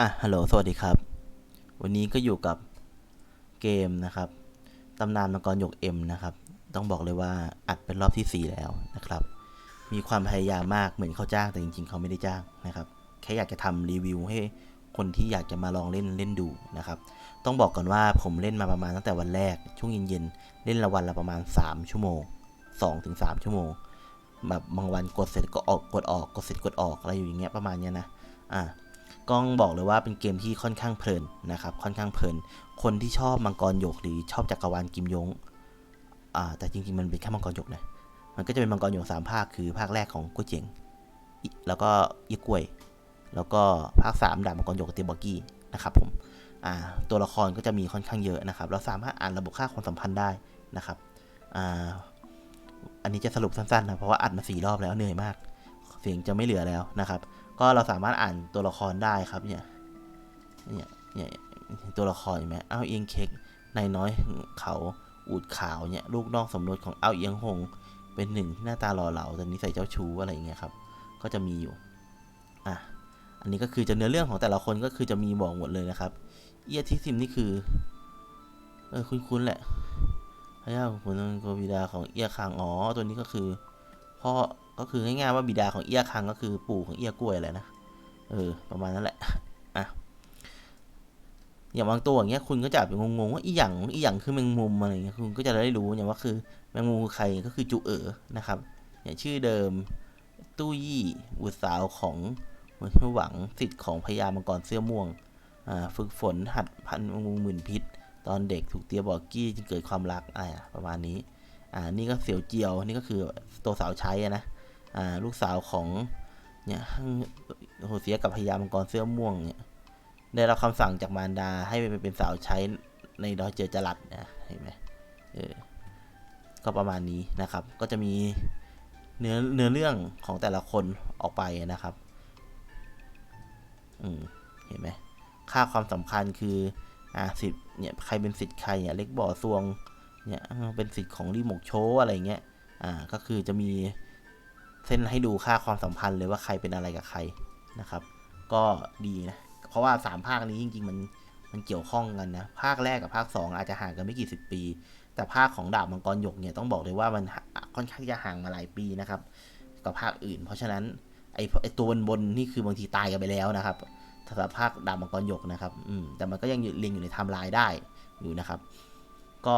อะ ฮัลโหล สวัสดีครับ วันนี้ก็อยู่กับเกมนะครับ ตำนานมังกรหยกเอ็มนะครับ ต้องบอกเลยว่าอัดเป็นรอบที่ 4 แล้วนะครับ มีความพยายามมากเหมือนเขาจ้างแต่จริงๆ เขาไม่ได้จ้างนะครับ แค่อยากจะทำรีวิวให้คนที่อยากจะมาลองเล่นเล่นดูนะครับ ต้องบอกก่อนว่าผมเล่นมาประมาณตั้งแต่วันแรก ช่วงเย็นๆ เล่นละวันละประมาณ 3 ชั่วโมง 2-3 ชั่วโมง แบบบางวันกดเสร็จก็ออกกดออกกดเสร็จกดออกอะไรอยู่อย่างเงี้ยประมาณเนี้ยนะ อะ ก้องบอกเลยว่าเป็นเกมที่ค่อนข้างเพลินนะครับค่อนข้างเพลิน คนที่ชอบมังกรหยกหรือชอบจักรวาลกิมยงอ่าแต่จริงๆมันเป็นแค่มังกรหยกนะมันก็จะเป็นมังกรหยกสามภาคคือภาคแรกของกุ้ยเจ๋งแล้วก็ยี่กล้วย แล้วก็ภาคสามดาบมังกรหยกเตียบอกกี้นะครับผมอ่าตัวละครก็จะมีค่อนข้างเยอะนะครับเราสามารถอ่านระบบค่าความสัมพันธ์ได้นะครับอ่าอันนี้จะสรุปสั้นๆนะเพราะว่าอัดมาสี่รอบแล้วเหนื่อยมาก เสียงจะไม่เหลือแล้วนะครับ ก็เราสามารถอ่านตัวละครได้ครับเนี่ยเนี่ยเนี่ยตัวละครเห็นไหมอ้าวเอียงเค้กนายน้อยเขาอูดขาวเนี่ยลูกน้องสมรสของอ้าวเอียงหง เป็นหนึ่งที่หน้าตาหล่อเหลาแต่นิสัยเจ้าชู้อะไรอย่างเงี้ยครับ ก็จะมีอยู่อะอันนี้ก็คือจะเนื้อเรื่องของแต่ละคนก็คือจะมีบอกหมดเลยนะครับ เอียทิซิมนี่คือเออคุ้นๆแหละพระเจ้าของคุณโกบิดาของเอียคังอ๋อตัวนี้ก็คือพ่อ ก็คือง่ายๆว่าบิดาของเอียคังก็คือปู่ของเอียกล้วยแหละนะเออประมาณนั้นแหละอะอย่างบางตัวอย่างเงี้ยคุณก็จะแบบงงๆว่าอีหยังอีหยังคือแมงมุมอะไรเงี้ยคุณก็จะได้รู้เนี่ยว่าคือแมงมุมคือใครก็คือจูเอ๋อนะครับอย่างชื่อเดิมตู้ยี่บุตรสาวของมือนหวังสิทธิ์ของพญามังกรเสื้อม่วงอ่าฝึกฝนหัดพันแมงมุมหมื่นพิษ ตอนเด็กถูกเตียบอกกี้จึงเกิดความรักอ่าประมาณนี้อ่านี่ก็เสียวเจียวนี่ก็คือตัวสาวใช้นะ ลูกสาวของเนี่ยโหเสียกับพญามังกรเสื้อม่วงเนี่ยได้รับคำสั่งจากมารดาให้ไปเป็นสาวใช้ในดอยเจอจรัดนะเห็นไหมเออก็ประมาณนี้นะครับ ก็จะมีเนื้อเนื้อเรื่องของแต่ละคนออกไปนะครับ อืมเห็นไหมค่าความสำคัญคืออ่าสิทธิ์เนี่ยใครเป็นสิทธิ์ใครเนี่ยเล็กบ่อซวงเนี่ยเป็นสิทธิ์ของรีหมกโชอะไรเงี้ยอ่าก็คือจะมี เส้นให้ดูค่าความสัมพันธ์เลยว่าใครเป็นอะไรกับใครนะครับ ก็ดีนะ เพราะว่าสามภาคนี้จริง ๆ มันมันเกี่ยวข้องกันนะ ภาคแรกกับภาค 2 อาจจะห่างกันไม่กี่สิบปี แต่ภาคของดาบมังกรหยกเนี่ยต้องบอกเลยว่ามันค่อนข้างจะห่างมาหลายปีนะครับกับภาคอื่น เพราะฉะนั้นไอไอตัวบนๆนี่คือบางทีตายกันไปแล้วนะครับสำหรับภาคดาบมังกรหยกนะครับอืมแต่มันก็ยังเรียงอยู่ในไทม์ไลน์ได้อยู่นะครับ ก็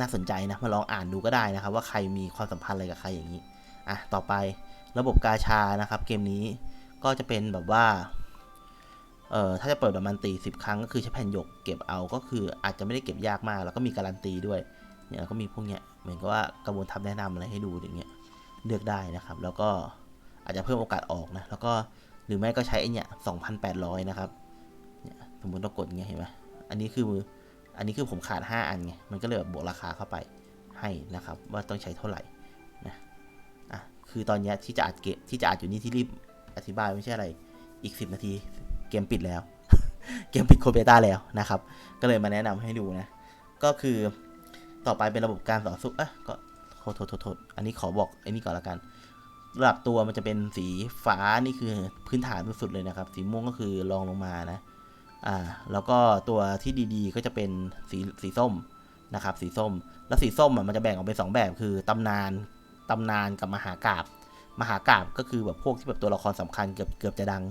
น่าสนใจนะมาลองอ่านดูก็ได้นะครับ ว่าใครมีความสัมพันธ์อะไรกับใครอย่างนี้ อะต่อไประบบกาชานะครับ เกมนี้ก็จะเป็นแบบว่า เอ่อถ้าจะเปิดแบบมันตีสิบครั้งก็คือใช้แผ่นหยกเก็บเอาก็คืออาจจะไม่ได้เก็บยากมาก แล้วก็มีการันตีด้วยเนี่ยแล้วก็มีพวกเนี้ยเหมือนกับว่ากระบวนทัพแนะนำอะไรให้ดูอย่างเงี้ยเลือกได้นะครับ แล้วก็อาจจะเพิ่มโอกาสออกนะแล้วก็หรือไม่ก็ใช้ไอเนี่ยสองพันแปดร้อยนะครับเนี่ยสมมติเรากดเงี้ยเห็นไหมอันนี้คืออันนี้คือผมขาด 5 อันไงมันก็เลยแบบบวกราคาเข้าไปให้นะครับ ว่าต้องใช้เท่าไหร่นะ คือตอนนี้ที่จะอัดเกมที่จะอัดอยู่นี่ที่รีบอธิบายไม่ใช่อะไร อีก 10 นาทีเกมปิดแล้ว เกมปิดโคเบต้าแล้วนะครับ ก็เลยมาแนะนำให้ดูนะ ก็คือต่อไปเป็นระบบการต่อสู้อะก็โทษโทษโทษโทษอันนี้ขอบอกไอ้นี่ก่อนละกันระดับตัวมันจะเป็นสีฟ้านี่คือพื้นฐานสุดเลยนะครับ สีม่วงก็คือรองลงมานะ อ่า แล้วก็ตัวที่ดีๆ ก็จะเป็นสีสีส้มนะครับ สีส้ม แล้วสีส้มอะมันจะแบ่งออกเป็นสองแบบคือตำนาน ตำนานกับมหากาบมหากาบก็คือแบบพวกที่แบบตัวละครสำคัญเกือบเกือบจะดัง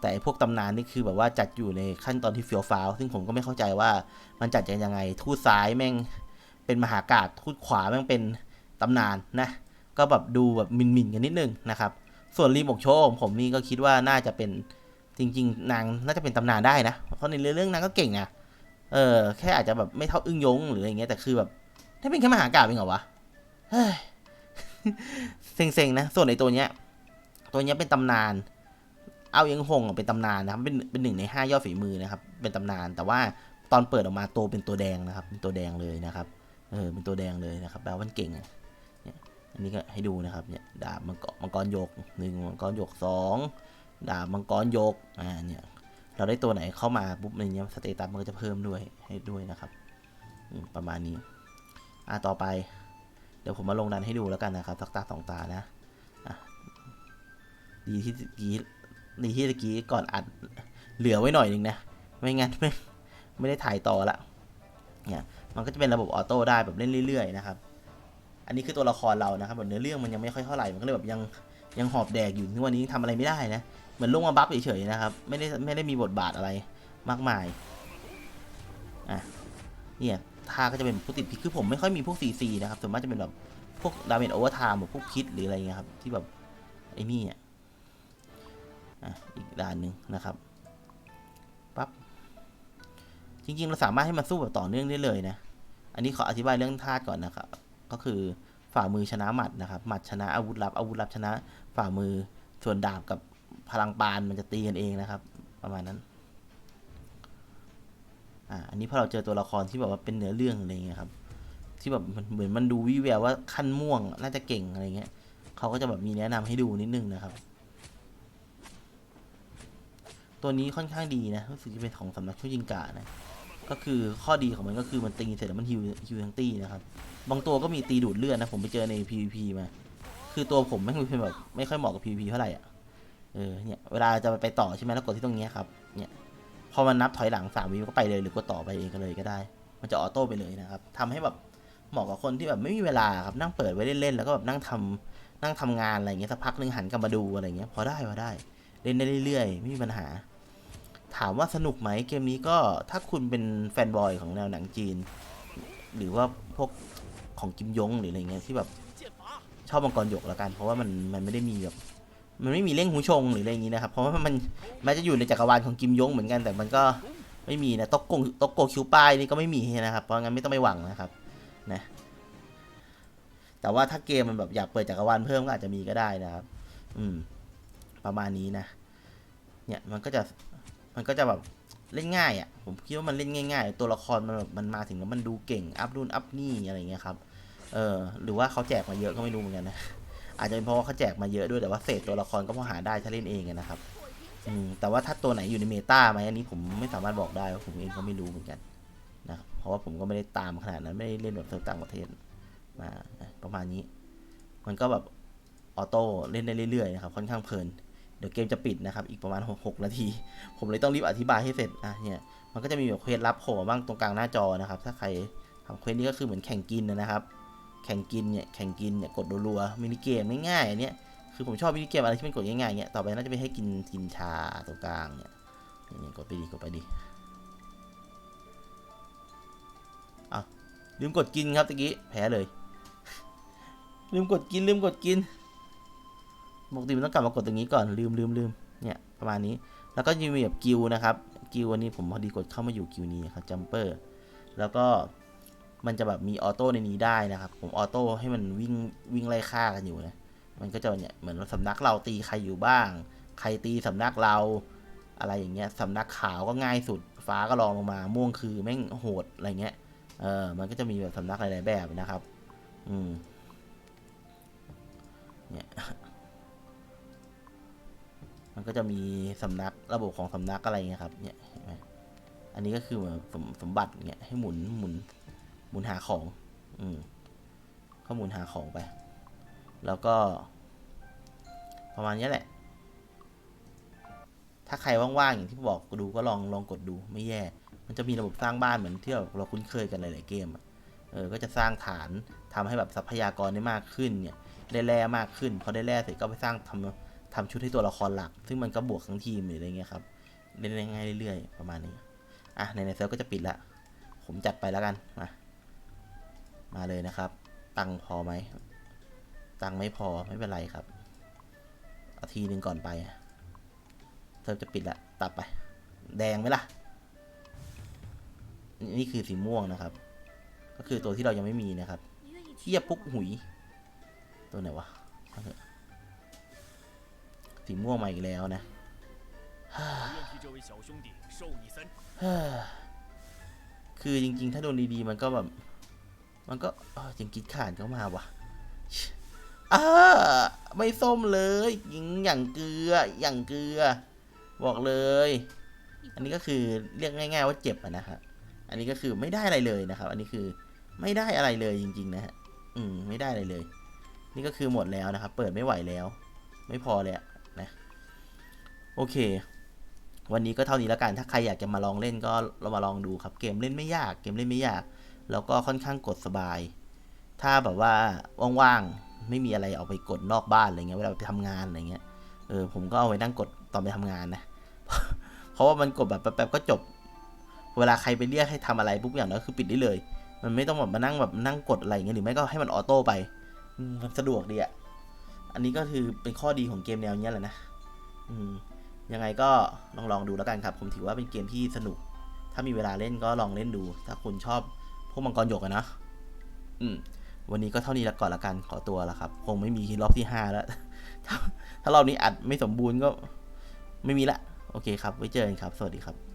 แต่พวกตำนานนี่คือแบบว่าจัดอยู่ในขั้นตอนที่เฟียวฟ้าวซึ่งผมก็ไม่เข้าใจว่ามันจัดยังไง ทูตซ้ายแม่งเป็นมหากาบทูตขวาแม่งเป็นตำนานนะก็แบบดูแบบมินมินกันนิดนึงนะครับ ส่วนรีมกโชของผมนี่ก็คิดว่าน่าจะเป็นจริง ๆ นางน่าจะเป็นตำนานได้นะเพราะในเรื่องนางก็เก่งนะเออแค่อาจจะแบบไม่เท่าอึ้งยงหรืออะไรเงี้ยแต่คือแบบถ้าเป็นแค่มหากาบเองเหรอวะเฮ้ย เซ็งๆนะ ส่วนในตัวเนี้ย ตัวเนี้ยเป็นตำนาน เอายังหงเป็นตำนานนะครับ เป็นเป็นหนึ่งในห้ายอดฝีมือนะครับ เป็นตำนาน แต่ว่าตอนเปิดออกมาตัวเป็นตัวแดงนะครับ เป็นตัวแดงเลยนะครับ เออ เป็นตัวแดงเลยนะครับแปลว่ามันเก่งอะเนี่ยอันนี้ก็ให้ดูนะครับ เนี่ย ดาบมังกรมังกรยกหนึ่งมังกรยกสองดาบมังกรยก อ่า เนี่ย เราได้ตัวไหนเข้ามาปุ๊บในเนี้ยสเตตัสมันก็จะเพิ่มด้วยให้ด้วยนะครับ ประมาณนี้ อ่าต่อไป ดี๋ยวผมมาลงดันให้ดูแล้วกันนะครับสักตาสองตานะดีที่ตะกี้ดีที่ตะกี้ก่อนอัดเหลือไว้หน่อยหนึงนะ ไม่งั้นไม่ไม่ได้ถ่ายต่อละเนี่ยมันก็จะเป็นระบบออโต้ได้แบบเล่นเรื่อยๆนะครับ อันนี้คือตัวละครเรานะครับแบบเนื้อเรื่องมันยังไม่ค่อยเท่าไหร่มันก็เลยแบบยังยังหอบแดกอยู่ทุกวันนี้ทำอะไรไม่ได้นะเหมือนลงมาบัฟเฉยๆนะครับ ไม่ได้ไม่ได้มีบทบาทอะไรมากมายอะเนี่ย ท่าก็จะเป็นผู้ติดพิษคือผมไม่ค่อยมีพวกซีซีนะครับส่วนมากจะเป็นแบบพวกดาเมจโอเวอร์ไทม์แบบพวกพิษหรืออะไรเงี้ยครับที่แบบไอ้นี่อะอีกด้านหนึ่งนะครับปั๊บจริงๆ เราสามารถให้มันสู้แบบต่อเนื่องได้เลยนะ อันนี้ขออธิบายเรื่องธาตุก่อนนะครับ ก็คือฝ่ามือชนะหมัดนะครับ หมัดชนะอาวุธลับ อาวุธลับชนะฝ่ามือ ส่วนดาบกับพลังปานมันจะตีกันเองนะครับ ประมาณนั้น อ่าอันนี้พอเราเจอตัวละครที่แบบว่าเป็นเนื้อเรื่องอะไรเงี้ยครับ ที่แบบเหมือนมันดูวิแววว่าขั้นม่วงน่าจะเก่งอะไรเงี้ยเขาก็จะแบบมีแนะนำให้ดูนิดนึงนะครับ ตัวนี้ค่อนข้างดีนะรู้สึกจะเป็นของสำนักช่วยยิงกานะก็คือข้อดีของมันก็คือมันตีเสร็จแล้วมันฮิวฮิวทั้งตีนะครับ บางตัวก็มีตีดูดเลือดนะผมไปเจอใน PVP มา คือตัวผมไม่เป็นแบบไม่ค่อยเหมาะกับ PVP เท่าไหร่อะเออเนี่ยเวลาจะไปต่อใช่ไหมแล้วกดที่ตรงนี้ครับเนี่ย พอมันนับถอยหลังสามวิก็ไปเลยหรือกดต่อไปเองก็เลยก็ได้ มันจะออโต้ไปเลยนะครับทำให้แบบเหมาะกับคนที่แบบไม่มีเวลาครับนั่งเปิดไว้เล่นๆแล้วก็แบบนั่งทำนั่งทำงานอะไรเงี้ยสักพักหนึงหันกลับมาดูอะไรเงี้ยพอได้พอได้ เล่นได้เรื่อยๆไม่มีปัญหา ถามว่าสนุกไหมเกมนี้ก็ถ้าคุณเป็นแฟนบอยของแนวหนังจีน หรือว่าพวกของกิมยงหรืออะไรเงี้ยที่แบบชอบมังกรหยกแล้วกัน เพราะว่ามันมันไม่ได้มีแบบ มันไม่มีเล่งหูชงหรืออะไรอย่างงี้นะครับ เพราะว่ามันแม้จะอยู่ในจักรวาลของกิมยงเหมือนกันแต่มันก็ไม่มีนะตกโกงตกโกคิวป้ายนี่ก็ไม่มีนะครับ เพราะงั้นไม่ต้องไปหวังนะครับนะแต่ว่าถ้าเกมมันแบบอยากเปิดจักรวาลเพิ่มก็อาจจะมีก็ได้นะครับ อืม ประมาณนี้นะ เนี่ยมันก็จะมันก็จะแบบเล่นง่ายอะ่ะ ผมคิดว่ามันเล่นง่าย ๆ ตัวละครมันแบบมันมาถึงแล้วมันดูเก่ง อัพนู่นอัพนี่อะไรเงี้ยครับ เออหรือว่าเขาแจกมาเยอะก็ไม่รู้เหมือนกันนะ อาจจะเป็นเพราะว่าเขาแจกมาเยอะด้วยแต่ว่าเศษตัวละครก็พอหาได้ถ้าเล่นเองนะครับอืมแต่ว่าถ้าตัวไหนอยู่ในเมตาไหมอันนี้ผมไม่สามารถบอกได้ว่าผมเองก็ไม่รู้เหมือนกันนะครับเพราะว่าผมก็ไม่ได้ตามขนาดนั้นไม่ได้เล่นแบบเซิร์ฟต่างประเทศมาประมาณนี้ มันก็แบบออโต้เล่นได้เรื่อยๆนะครับค่อนข้างเพลินเดี๋ยวเกมจะปิดนะครับ อีกประมาณหกนาที ผมเลยต้องรีบอธิบายให้เสร็จอะเนี่ยมันก็จะมีแบบเควสลับโผล่บ้างตรงกลางหน้าจอนะครับ ถ้าใครทำเควสนี้ก็คือเหมือนแข่งกินนะครับ แข่งกินเนี่ย แข่งกินเนี่ย กดรัวๆมินิเกมง่ายๆอันเนี้ย คือผมชอบมินิเกมอะไรที่มันกดง่ายๆเนี่ยต่อไปน่าจะไปให้กินกินชาตรงกลางเนี่ยนี่กดไปดีกดไปดีอะลืมกดกินครับตะกี้ แพ้เลย ลืมกดกินลืมกดกิน ปกติมันต้องกลับมากดตรงนี้ก่อน ลืมลืมลืมเนี่ยประมาณนี้ แล้วก็ยังมีแบบกิวนะครับ กิวอันนี้ผมพอดีกดเข้ามาอยู่กิวนี้ครับจัมเปอร์ แล้วก็ มันจะแบบมีออโต้ในนี้ได้นะครับ ผมออโต้ให้มันวิ่งวิ่งไล่ฆ่ากันอยู่นะ มันก็จะเนี่ยเหมือนสำนักเราตีใครอยู่บ้าง ใครตีสำนักเราอะไรอย่างเงี้ยสำนักขาวก็ง่ายสุด ฟ้าก็รองลงมาม่วงคือแม่งโหดอะไรเงี้ย เออมันก็จะมีแบบสำนักหลายๆแบบนะครับ อืมเนี่ยมันก็จะมีสำนักระบบของสำนักอะไรเงี้ยครับ เนี่ยเห็นไหมอันนี้ก็คือเหมือนสมสมบัติเนี่ยให้หมุนหมุน หมุนหาของ อืมก็หมุนหาของไป แล้วก็ ประมาณนี้แหละ ถ้าใครว่างๆ อย่างที่บอกดูก็ลองลองกดดูไม่แย่ มันจะมีระบบสร้างบ้านเหมือนที่เราคุ้นเคยกันหลายๆเกมเออ ก็จะสร้างฐานทำให้แบบทรัพยากรได้มากขึ้นเนี่ย ได้แร่มากขึ้นพอได้แร่เสร็จก็ไปสร้างทำทำชุดให้ตัวละครหลัก ซึ่งมันก็บวกทั้งทีมหรืออะไรเงี้ยครับเล่นง่ายเรื่อยๆประมาณนี้ อะในในเซิร์ฟก็จะปิดละ ผมจัดไปแล้วกันมา มาเลยนะครับ ตังพอไหม ตังไม่พอไม่เป็นไรครับ เอาทีหนึ่งก่อนไปเธอจะปิดละ ตัดไป แดงไหมล่ะ นี่คือสีม่วงนะครับ ก็คือตัวที่เรายังไม่มีนะครับเทียบปุ๊กหุย ตัวไหนวะสีม่วงมาอีกแล้วนะคือจริงๆ ถ้าโดนดีๆ มันก็แบบ มันก็เออจริงกิดขานก็มาว่ะอ้าไม่ส้มเลยยิงอย่างเกลืออย่างเกลือ บอกเลย อันนี้ก็คือเรียกง่าย ๆ ว่าเจ็บอะนะครับอันนี้ก็คือไม่ได้อะไรเลยนะครับ อันนี้คือไม่ได้อะไรเลยจริง ๆ นะฮะอืมไม่ได้อะไรเลย นี่ก็คือหมดแล้วนะครับ เปิดไม่ไหวแล้ว ไม่พอเลยอะนะโอเค วันนี้ก็เท่านี้แล้วกันถ้าใครอยากจะมาลองเล่นก็เรามาลองดูครับ เกมเล่นไม่ยาก เกมเล่นไม่ยาก แล้วก็ค่อนข้างกดสบาย ถ้าแบบว่าว่างๆ ไม่มีอะไรเอาไปกดนอกบ้านอะไรเงี้ยเวลาไปทำงานอะไรเงี้ย เออผมก็เอาไว้นั่งกดตอนไปทำงานนะ เพราะว่ามันกดแบบแป๊บๆก็จบ เวลาใครไปเรียกให้ทำอะไรปุ๊บอย่างนั้นคือปิดได้เลย มันไม่ต้องแบบมานั่งแบบนั่งกดอะไรเงี้ยหรือไม่ก็ให้มันออโต้ไป มันสะดวกดีอะอันนี้ก็คือเป็นข้อดีของเกมแนวเนี้ยแหละนะ อืมยังไงก็ลองลองดูแล้วกันครับ ผมถือว่าเป็นเกมที่สนุก ถ้ามีเวลาเล่นก็ลองเล่นดู ถ้าคุณชอบ วกมังกรหยกอะนะ อืม วันนี้ก็เท่านี้ละก่อนละกันขอตัวละครับ คงไม่มีรอบที่ห้าแล้ว ถ้าถ้ารอบนี้อัดไม่สมบูรณ์ก็ไม่มีละ โอเคครับ ไว้เจอกันครับ สวัสดีครับ